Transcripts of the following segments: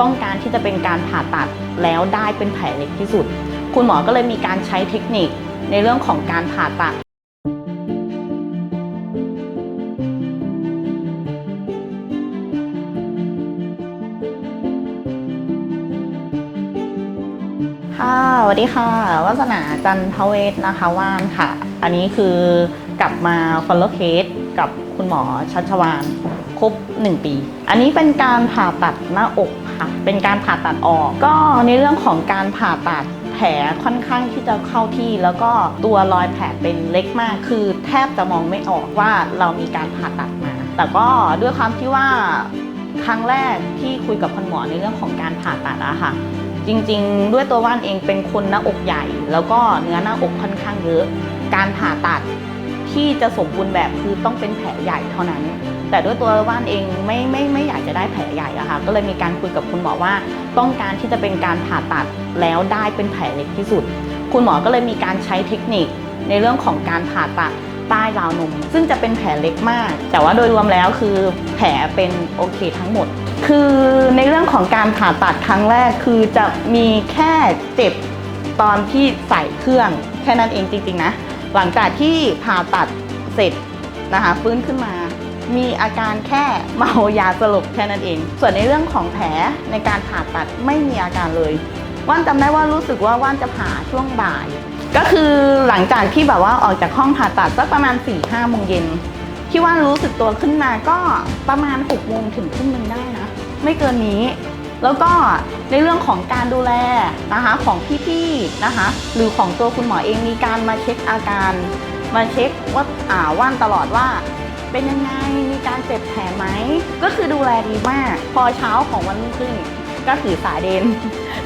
ต้องการที่จะเป็นการผ่าตัดแล้วได้เป็นแผลเล็กที่สุด คุณหมอก็เลยมีการใช้เทคนิคในเรื่องของการผ่าตัดค่ะสวัสดีค่ะวัสนาจันทเวศนะคะว่านค่ะ อันนี้คือกลับมา follow case กับคุณหมอชัชวานครบ 1 ปี อันนี้เป็นการผ่าตัดหน้าอก ค่ะ เป็นการผ่าตัดออก ก็ในเรื่องของการผ่าตัดแผลค่อนข้างที่จะเข้าที่ แล้วก็ตัวรอยแผลเป็นเล็กมาก คือแทบจะมองไม่ออกว่าเรามีการผ่าตัดมา แต่ก็ด้วยความที่ว่าครั้งแรกที่คุยกับคุณหมอในเรื่องของการผ่าตัดอะค่ะ จริงๆ ด้วยตัวว่านเองเป็นคนหน้าอกใหญ่ แล้วก็เนื้อหน้าอกค่อนข้างเยอะ การผ่าตัดที่จะสมบูรณ์แบบคือต้องเป็นแผลใหญ่เท่านั้น แต่ด้วยตัวว่านเองไม่ไม่ไม จะได้แผลใหญ่อะค่ะก็เลยมีการคุยกับคุณหมอว่า ต้องการที่จะเป็นการผ่าตัดแล้วได้เป็นแผลเล็กที่สุด คุณหมอก็เลยมีการใช้เทคนิคในเรื่องของการผ่าตัดใต้ราวนม ซึ่งจะเป็นแผลเล็กมาก แต่ว่าโดยรวมแล้วคือแผลเป็นโอเคทั้งหมด คือในเรื่องของการผ่าตัดครั้งแรกคือจะมีแค่เจ็บตอนที่ใส่เครื่องแค่นั้นเองจริงๆนะ หลังจากที่ผ่าตัดเสร็จนะคะฟื้นขึ้นมา มีอาการแค่เมายาสลบแค่นั้นเอง ส่วนในเรื่องของแผลในการผ่าตัดไม่มีอาการเลย ว่านจำได้ว่ารู้สึกว่าว่านจะผ่าช่วงบ่าย ก็คือหลังจากที่แบบว่าออกจากห้องผ่าตัดสักประมาณ4ี่ห้าโมงเย็นที่ว่านรู้สึกตัวขึ้นมาก็ประมาณ6กโมงถึงทุ่มหนึ่งได้นะไม่เกินนี้ แล้วก็ในเรื่องของการดูแลนะคะของพี่ๆนะคะ หรือของตัวคุณหมอเองมีการมาเช็คอาการ มาเช็คว่าอ่าว่านตลอดว่า เป็นยังไง มีการเจ็บแผลไหม ก็คือดูแลดีมาก พอเช้าของวันรุ่งขึ้น ก็ถือสายเดน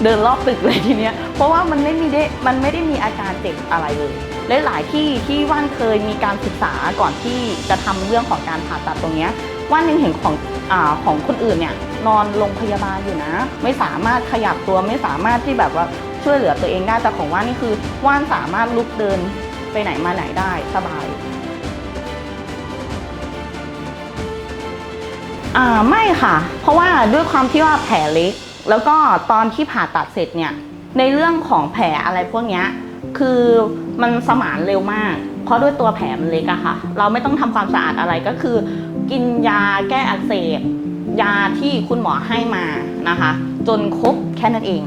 เดินรอบตึกเลยทีเนี้ย เพราะว่ามันไม่มีได้มันไม่ได้มีอาการเจ็บอะไรเลยและหลายที่ที่ว่านเคยมีการศึกษาก่อนที่จะทำเรื่องของการผ่าตัดตรงเนี้ยว่านยังเห็นของอาของคนอื่นเนี่ยนอนโรงพยาบาลอยู่นะ ไม่สามารถขยับตัวไม่สามารถที่แบบว่าช่วยเหลือตัวเองได้แต่ของว่านนี่คือว่านสามารถลุกเดินไปไหนมาไหนได้สบาย อ่าไม่ค่ะ เพราะว่าด้วยความที่ว่าแผลเล็ก แล้วก็ตอนที่ผ่าตัดเสร็จเนี่ย ในเรื่องของแผลอะไรพวกเนี้ยคือมันสมานเร็วมาก เพราะด้วยตัวแผลมันเล็กอะค่ะ เราไม่ต้องทำความสะอาดอะไรก็คือ กินยาแก้อักเสบ ยาที่คุณหมอให้มานะคะ จนครบแค่นั้นเอง